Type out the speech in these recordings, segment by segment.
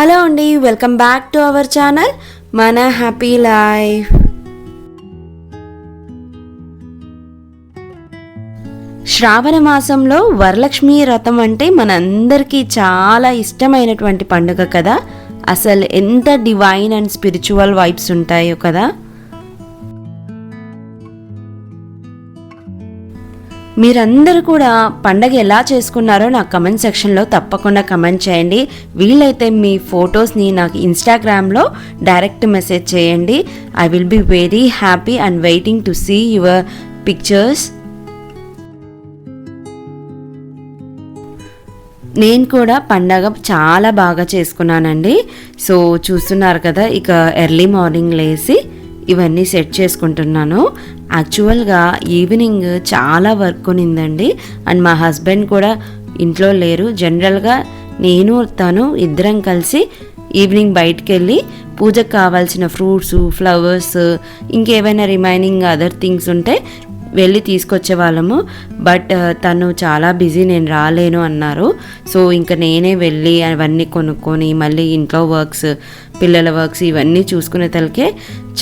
Hello అండి welcome back to our channel మన happy life. Shravana మాసంలో వరలక్ష్మి వ్రతం అంటే మనందరికీ చాలా ఇష్టమైనటువంటి పండుగ కదా. అసలు ఎంత డివైన్ అండ్ స్పిరిచువల్ వైబ్స్ ఉంటాయో కదా. మీరందరూ కూడా పండగ ఎలా చేసుకున్నారో నాకు కమెంట్ సెక్షన్లో తప్పకుండా కమెంట్ చేయండి. వీలైతే మీ ఫొటోస్ని నాకు ఇన్స్టాగ్రామ్లో డైరెక్ట్ మెసేజ్ చేయండి. I will be very happy and waiting to see your pictures నేను కూడా పండగ చాలా బాగా చేసుకున్నానండి. సో చూస్తున్నారు కదా ఇక ఎర్లీ మార్నింగ్ లేసి ఇవన్నీ సెట్ చేసుకుంటున్నాను. యాక్చువల్గా ఈవినింగ్ చాలా వర్క్ ఉన్నిందండి. అండ్ మా హస్బెండ్ కూడా ఇంట్లో లేరు. జనరల్గా నేను తను ఇద్దరం కలిసి ఈవినింగ్ బయటికి వెళ్ళి పూజకు కావాల్సిన ఫ్రూట్స్ ఫ్లవర్స్ ఇంకేమైనా రిమైనింగ్ అదర్ థింగ్స్ ఉంటే వెళ్ళి తీసుకొచ్చే వాళ్ళము. బట్ uh, తను చాలా బిజీ నేను రాలేను అన్నారు. సో ఇంకా నేనే వెళ్ళి అవన్నీ కొనుక్కొని మళ్ళీ ఇంట్లో వర్క్స్ పిల్లల వర్క్స్ ఇవన్నీ చూసుకునే తలకే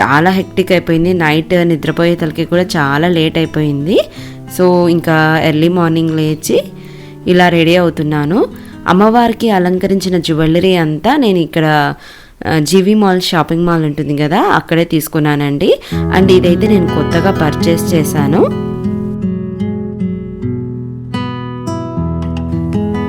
చాలా హెక్టిక్ అయిపోయింది. నైట్ నిద్రపోయే తలకి కూడా చాలా లేట్ అయిపోయింది. సో ఇంకా ఎర్లీ మార్నింగ్ లేచి ఇలా రెడీ అవుతున్నాను. అమ్మవారికి అలంకరించిన జ్యువెలరీ అంతా నేను ఇక్కడ జీవి మాల్ షాపింగ్ మాల్ ఉంటుంది కదా అక్కడే తీసుకున్నానండి. అండ్ ఇదైతే నేను కొత్తగా పర్చేస్ చేశాను.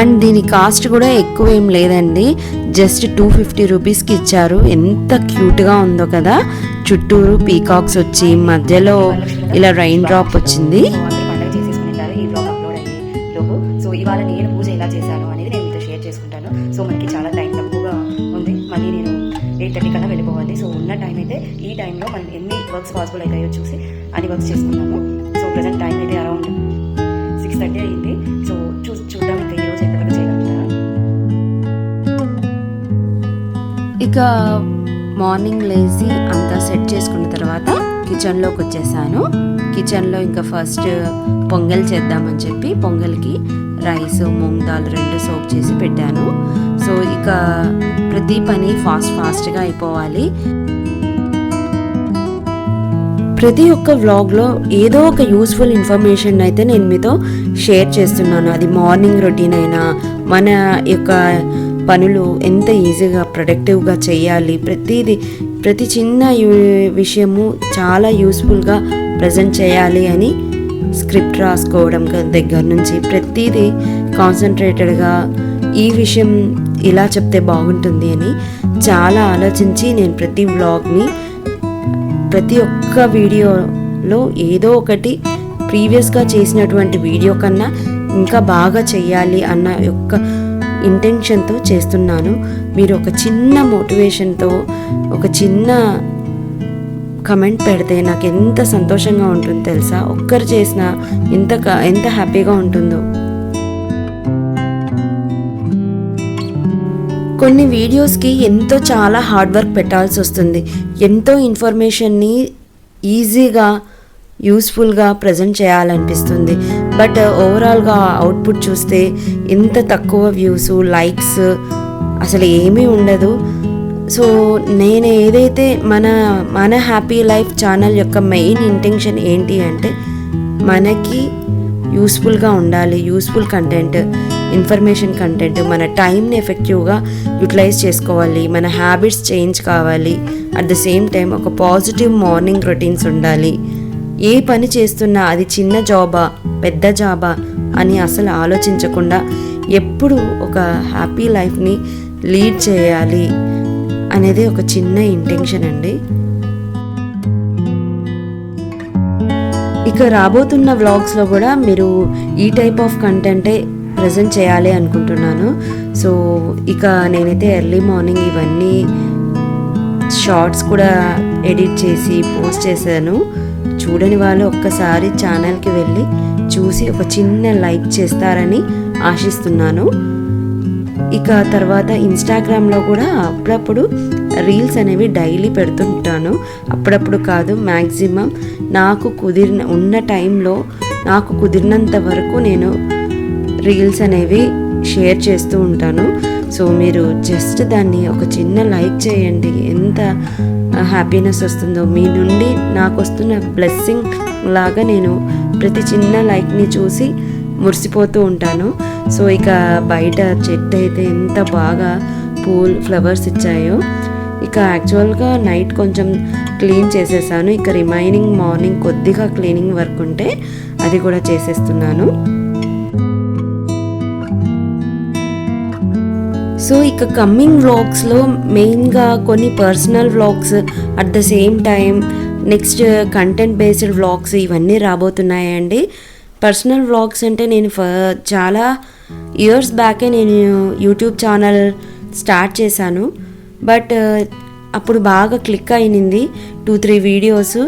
అండ్ దీని కాస్ట్ కూడా ఎక్కువ ఏం లేదండి జస్ట్ టూ ఫిఫ్టీ రూపీస్కి ఇచ్చారు. ఎంత క్యూట్గా ఉందో కదా. చుట్టూరు పీకాక్స్ వచ్చి మధ్యలో ఇలా రైన్ డ్రాప్ వచ్చింది. పాసిబుల్ అవుతాయో చూసి అన్ని వర్క్స్ చేసుకున్నాము సో ప్రజెంట్ టైం అయితే అరౌండ్ సిక్స్ థర్టీ అయింది. సో చూ చూద్దాం ఇంకా ఈరోజు ఎంతవరకు చేయగలుగుతారా. ఇక మార్నింగ్ లేచి అంతా సెట్ చేసుకున్న తర్వాత కిచెన్లోకి వచ్చేసాను. కిచెన్లో ఇంకా ఫస్ట్ పొంగల్ చేద్దామని చెప్పి పొంగల్కి రైస్ మూంగ్ దాల్ రెండు సోప్ చేసి పెట్టాను. సో ఇక ప్రతి పని ఫాస్ట్ ఫాస్ట్గా అయిపోవాలి. ప్రతి ఒక్క వ్లాగ్లో ఏదో ఒక యూస్ఫుల్ ఇన్ఫర్మేషన్ అయితే నేను మీతో షేర్ చేస్తున్నాను. అది మార్నింగ్ రొటీన్ అయినా మన యొక్క పనులు ఎంత ఈజీగా ప్రొడక్టివ్గా చేయాలి ప్రతిది ప్రతి చిన్న విషయము చాలా యూస్ఫుల్గా ప్రజెంట్ చేయాలి అని స్క్రిప్ట్ రాసుకోవడం దగ్గర నుంచి ప్రతిదీ కాన్సన్ట్రేటెడ్గా ఈ విషయం ఇలా చెప్తే బాగుంటుంది అని చాలా ఆలోచించి నేను ప్రతి వ్లాగ్ని ప్రతి ఒక్క వీడియోలో ఏదో ఒకటి ప్రీవియస్గా చేసినటువంటి వీడియో కన్నా ఇంకా బాగా చెయ్యాలి అన్న యొక్క ఇంటెన్షన్తో చేస్తున్నాను. మీరు ఒక చిన్న మోటివేషన్తో ఒక చిన్న కమెంట్ పెడితే నాకు ఎంత సంతోషంగా ఉంటుంది తెలుసా? ఒక్కరు చేసినా ఎంత ఎంత హ్యాపీగా ఉంటుందో. కొన్ని వీడియోస్కి ఎంతో చాలా హార్డ్ వర్క్ పెట్టాల్సి వస్తుంది. ఎంతో ఇన్ఫర్మేషన్ని ఈజీగా యూస్ఫుల్గా ప్రజెంట్ చేయాలనిపిస్తుంది. బట్ uh, ఓవరాల్గా అవుట్పుట్ చూస్తే ఎంత తక్కువ వ్యూస్ లైక్స్ అసలు ఏమీ ఉండదు. సో నేను ఏదైతే మన మన హ్యాపీ లైఫ్ ఛానల్ యొక్క మెయిన్ ఇంటెన్షన్ ఏంటి అంటే మనకి యూస్ఫుల్గా ఉండాలి యూస్ఫుల్ కంటెంట్ ఇన్ఫర్మేషన్ కంటెంట్ మన టైంని ఎఫెక్టివ్గా యూటిలైజ్ చేసుకోవాలి మన హ్యాబిట్స్ చేంజ్ కావాలి. అట్ ద సేమ్ టైం ఒక పాజిటివ్ మార్నింగ్ రొటీన్స్ ఉండాలి. ఏ పని చేస్తున్నా అది చిన్న జాబా పెద్ద జాబా అని అసలు ఆలోచించకుండా ఎప్పుడు ఒక హ్యాపీ లైఫ్ని లీడ్ చేయాలి అనేది ఒక చిన్న ఇంటెన్షన్ అండి. ఇక రాబోతున్న వ్లాగ్స్లో కూడా మీరు ఈ టైప్ ఆఫ్ కంటెంటే ప్రజెంట్ చేయాలి అనుకుంటున్నాను. సో ఇక నేనైతే ఎర్లీ మార్నింగ్ ఇవన్నీ షార్ట్స్ కూడా ఎడిట్ చేసి పోస్ట్ చేశాను. చూడని వాళ్ళు ఒక్కసారి ఛానల్కి వెళ్ళి చూసి ఒక చిన్న లైక్ చేస్తారని ఆశిస్తున్నాను. ఇక తర్వాత ఇన్స్టాగ్రామ్లో కూడా అప్పుడప్పుడు రీల్స్ అనేవి డైలీ పెడుతుంటాను. అప్పుడప్పుడు కాదు మ్యాక్సిమం నాకు కుదిరిన ఉన్న టైంలో నాకు కుదిరినంత వరకు నేను రీల్స్ అనేవి షేర్ చేస్తూ ఉంటాను. సో మీరు జస్ట్ దాన్ని ఒక చిన్న లైక్ చేయండి. ఎంత హ్యాపీనెస్ వస్తుందో. మీ నుండి నాకు వస్తున్న బ్లెస్సింగ్ లాగా నేను ప్రతి చిన్న లైక్ని చూసి మురిసిపోతూ ఉంటాను. సో ఇక బయట చెట్టు అయితే ఎంత బాగా పూల్ ఫ్లవర్స్ ఇచ్చాయో. ఇక యాక్చువల్గా నైట్ కొంచెం క్లీన్ చేసేసాను. ఇక రిమైనింగ్ మార్నింగ్ కొద్దిగా క్లీనింగ్ వర్క్ ఉంటే అది కూడా చేసేస్తున్నాను. సో ఇక కమ్మింగ్ వ్లాగ్స్లో మెయిన్గా కొన్ని personal vlogs at the same time next content based vlogs ఇవన్నీ రాబోతున్నాయండి. పర్సనల్ వ్లాగ్స్ అంటే నేను ఫ చాలా ఇయర్స్ బ్యాకే నేను యూట్యూబ్ ఛానల్ స్టార్ట్ చేశాను. బట్ అప్పుడు బాగా click అయినింది. Two three videos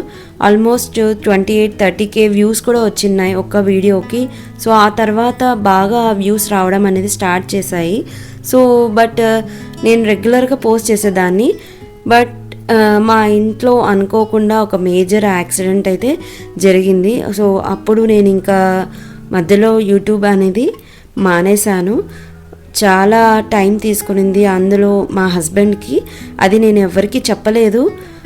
almost twenty eight thirty K views కూడా వచ్చినాయి ఒక్క వీడియోకి. సో ఆ తర్వాత బాగా వ్యూస్ రావడం అనేది స్టార్ట్ చేశాయి. సో బట్ uh, నేను రెగ్యులర్గా పోస్ట్ చేసేదాన్ని. బట్ uh, మా ఇంట్లో అనుకోకుండా ఒక మేజర్ యాక్సిడెంట్ అయితే జరిగింది. సో అప్పుడు నేను ఇంకా మధ్యలో యూట్యూబ్ అనేది మానేశాను. చాలా టైం తీసుకునింది అందులో మా హస్బెండ్కి అది నేను ఎవరికి చెప్పలేదు.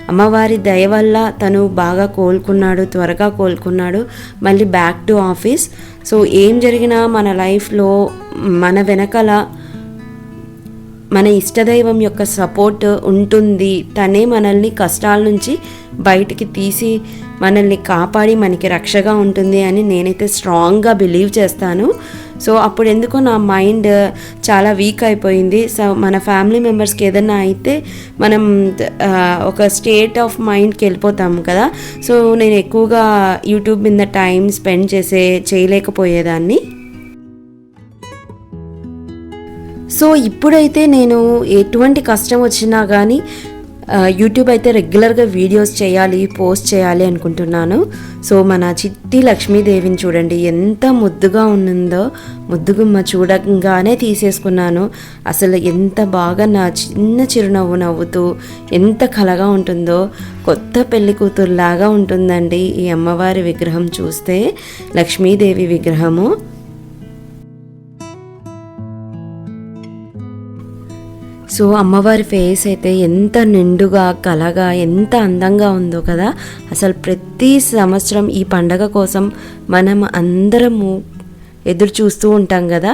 అమ్మవారి దయ వల్ల తను బాగా కోలుకున్నాడు త్వరగా కోలుకున్నాడు. మళ్ళీ బ్యాక్ టు ఆఫీస్ సో ఏం జరిగినా మన లైఫ్లో మన వెనకాల మన ఇష్టదైవం యొక్క సపోర్ట్ ఉంటుంది. తనే మనల్ని కష్టాల నుంచి బయటికి తీసి మనల్ని కాపాడి మనకి రక్షగా ఉంటుంది అని నేనైతే స్ట్రాంగ్గా బిలీవ్ చేస్తాను. సో అప్పుడు ఎందుకో నా మైండ్ చాలా వీక్ అయిపోయింది. సో మన ఫ్యామిలీ మెంబర్స్కి ఏదైనా అయితే మనం ఒక స్టేట్ ఆఫ్ మైండ్కి వెళ్ళిపోతాం కదా. సో నేను ఎక్కువగా యూట్యూబ్ మీద టైం స్పెండ్ చేసే చేయలేకపోయేదాన్ని. సో ఇప్పుడైతే నేను ఎటువంటి కష్టం వచ్చినా కానీ యూట్యూబ్ అయితే రెగ్యులర్గా వీడియోస్ చేయాలి పోస్ట్ చేయాలి అనుకుంటున్నాను. సో మన చిట్టి లక్ష్మీదేవిని చూడండి ఎంత ముద్దుగా ఉన్నదో ముద్దుగుమ్మ చూడగానే తీసేసుకున్నాను. అసలు ఎంత బాగా నా చిన్న చిరునవ్వు నవ్వుతూ ఎంత కలగా ఉంటుందో కొత్త పెళ్ళి కూతురులాగా ఉంటుందండి ఈ అమ్మవారి విగ్రహం చూస్తే లక్ష్మీదేవి విగ్రహము. సో అమ్మవారి ఫేస్ అయితే ఎంత నిండుగా కలగా ఎంత అందంగా ఉందో కదా. అసలు ప్రతి సంవత్సరం ఈ పండగ కోసం మనం అందరము ఎదురు చూస్తూ ఉంటాం కదా.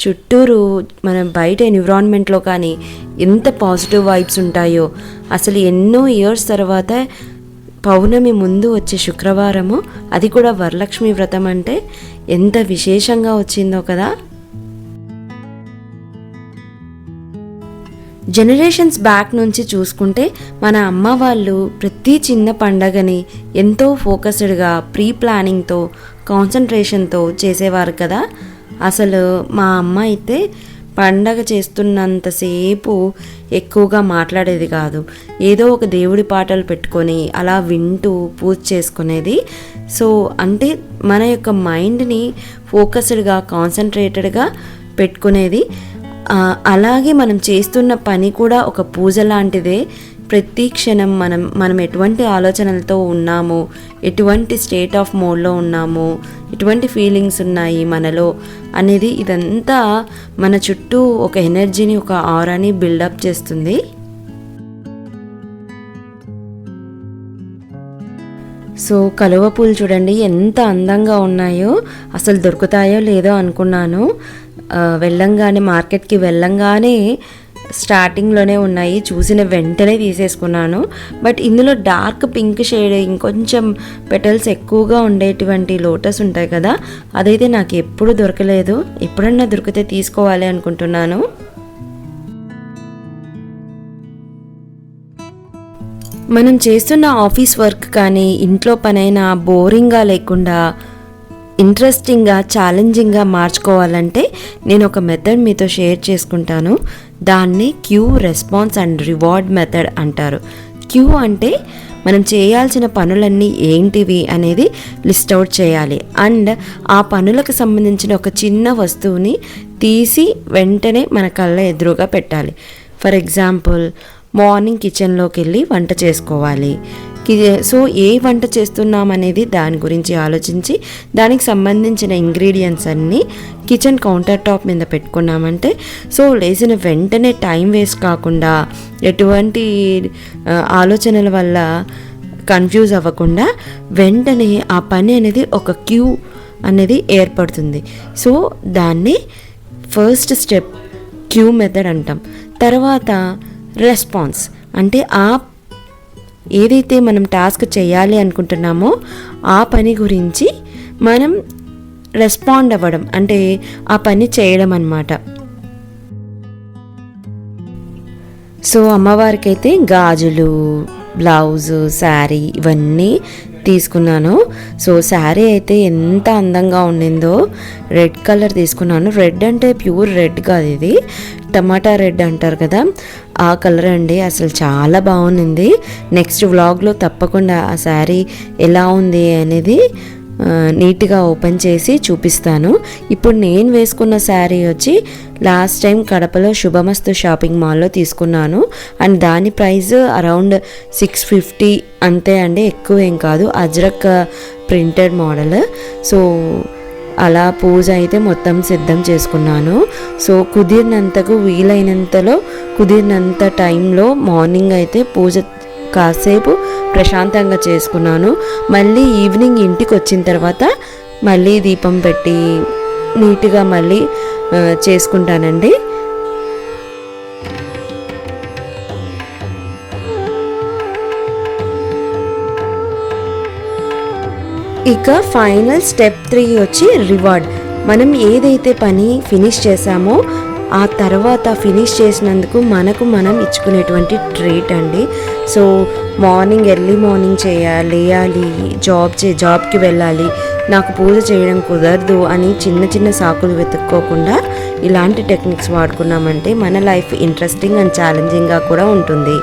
చుట్టూరు మనం బయట ఎన్విరాన్మెంట్లో కానీ ఎంత పాజిటివ్ వైబ్స్ ఉంటాయో. అసలు ఎన్నో ఇయర్స్ తర్వాత పౌర్ణమి ముందు వచ్చే శుక్రవారము అది కూడా వరలక్ష్మి వ్రతం అంటే ఎంత విశేషంగా వచ్చిందో కదా. జనరేషన్స్ బ్యాక్ నుంచి చూసుకుంటే మన అమ్మ వాళ్ళు ప్రతి చిన్న పండగని ఎంతో ఫోకస్డ్గా ప్రీ ప్లానింగ్తో కాన్సన్ట్రేషన్తో చేసేవారు కదా. అసలు మా అమ్మ అయితే పండగ చేస్తున్నంతసేపు ఎక్కువగా మాట్లాడేది కాదు. ఏదో ఒక దేవుడి పాటలు పెట్టుకొని అలా వింటూ పూజ చేసుకునేది. సో అంటే మన యొక్క మైండ్ని ఫోకస్డ్గా కాన్సన్ట్రేటెడ్గా పెట్టుకునేది. అలాగే మనం చేస్తున్న పని కూడా ఒక పూజ లాంటిదే. ప్రతి క్షణం మనం మనం ఎటువంటి ఆలోచనలతో ఉన్నాము ఎటువంటి స్టేట్ ఆఫ్ మోడ్లో ఉన్నాము ఎటువంటి ఫీలింగ్స్ ఉన్నాయి మనలో అనేది ఇదంతా మన చుట్టూ ఒక ఎనర్జీని ఒక ఆరాని బిల్డప్ చేస్తుంది. సో కలువ పూలు చూడండి ఎంత అందంగా ఉన్నాయో అసలు దొరుకుతాయో లేదో అనుకున్నాను. వెళ్ళంగానే మార్కెట్కి వెళ్ళంగానే స్టార్టింగ్లోనే ఉన్నాయి. చూసిన వెంటనే తీసేసుకున్నాను. బట్ ఇందులో డార్క్ పింక్ షేడ్ ఇంకొంచెం పెటల్స్ ఎక్కువగా ఉండేటువంటి లోటస్ ఉంటాయి కదా అదైతే నాకు ఎప్పుడు దొరకలేదు. ఎప్పుడన్నా దొరికితే తీసుకోవాలి అనుకుంటున్నాను. మనం చేస్తున్న ఆఫీస్ వర్క్ కానీ ఇంట్లో పనైనా బోరింగ్గా లేకుండా ఇంట్రెస్టింగ్గా ఛాలెంజింగ్గా మార్చుకోవాలంటే నేను ఒక మెథడ్ మీతో షేర్ చేసుకుంటాను. దాన్ని cue response and reward method అంటారు. క్యూ అంటే మనం చేయాల్సిన పనులన్నీ ఏంటివి అనేది లిస్ట్ అవుట్ చేయాలి. అండ్ ఆ పనులకు సంబంధించిన ఒక చిన్న వస్తువుని తీసి వెంటనే మన కళ్ళ ఎదురుగా పెట్టాలి. ఫర్ ఎగ్జాంపుల్ మార్నింగ్ కిచెన్లోకి వెళ్ళి వంట చేసుకోవాలి. సో ఏ వంట చేస్తున్నాం అనేది దాని గురించి ఆలోచించి దానికి సంబంధించిన ఇంగ్రీడియంట్స్ అన్నీ కిచెన్ కౌంటర్ టాప్ మీద పెట్టుకున్నామంటే సో లేచిన వెంటనే టైం వేస్ట్ కాకుండా ఎటువంటి ఆలోచనల వల్ల కన్ఫ్యూజ్ అవ్వకుండా వెంటనే ఆ పని అనేది ఒక క్యూ అనేది ఏర్పడుతుంది. సో దాన్ని ఫస్ట్ స్టెప్ క్యూ మెథడ్ అంటాం. తర్వాత రెస్పాన్స్. అంటే ఆ ఏదైతే మనం టాస్క్ చేయాలి అనుకుంటున్నామో ఆ పని గురించి మనం రెస్పాండ్ అవ్వడం అంటే ఆ పని చేయడం అన్నమాట. సో అమ్మవారికైతే గాజులు బ్లౌజ్ శారీ ఇవన్నీ తీసుకున్నాను. సో శారీ అయితే ఎంత అందంగా ఉండిందో రెడ్ కలర్ తీసుకున్నాను. రెడ్ అంటే ప్యూర్ రెడ్ కాదు ఇది. టమాటా రెడ్ అంటారు కదా ఆ కలర్ అండి. అసలు చాలా బాగుంది. నెక్స్ట్ వ్లాగ్లో తప్పకుండా ఆ శారీ ఎలా ఉంది అనేది నీట్గా ఓపెన్ చేసి చూపిస్తాను. ఇప్పుడు నేను వేసుకున్న శారీ వచ్చి లాస్ట్ టైం కడపలో శుభమస్తు షాపింగ్ మాల్లో తీసుకున్నాను. అండ్ దాని ప్రైస్ అరౌండ్ సిక్స్ ఫిఫ్టీ అంతే అండి ఎక్కువ ఏం కాదు. Ajrak printed model. సో అలా పూజ అయితే మొత్తం సిద్ధం చేసుకున్నాను. సో కుదిరినంతకు వీలైనంతలో కుదిరినంత టైంలో మార్నింగ్ అయితే పూజ కాసేపు ప్రశాంతంగా చేసుకున్నాను. మళ్ళీ ఈవినింగ్ ఇంటికి వచ్చిన తర్వాత మళ్ళీ దీపం పెట్టి నీట్గా మళ్ళీ చేసుకుంటానండి. ఇక ఫైనల్ స్టెప్ త్రీ వచ్చి రివార్డ్. మనం ఏదైతే పని ఫినిష్ చేసామో ఆ తర్వాత ఫినిష్ చేసినందుకు మనకు మనం ఇచ్చుకునేటువంటి ట్రీట్ అండి. సో మార్నింగ్ ఎర్లీ మార్నింగ్ చేయాలి లేయాలి జాబ్ చే జాబ్కి వెళ్ళాలి నాకు పూజ చేయడం కుదరదు అని చిన్న చిన్న సాకులు వెతుక్కోకుండా ఇలాంటి టెక్నిక్స్ వాడుకున్నామంటే మన లైఫ్ ఇంట్రెస్టింగ్ అండ్ ఛాలెంజింగ్గా కూడా ఉంటుంది.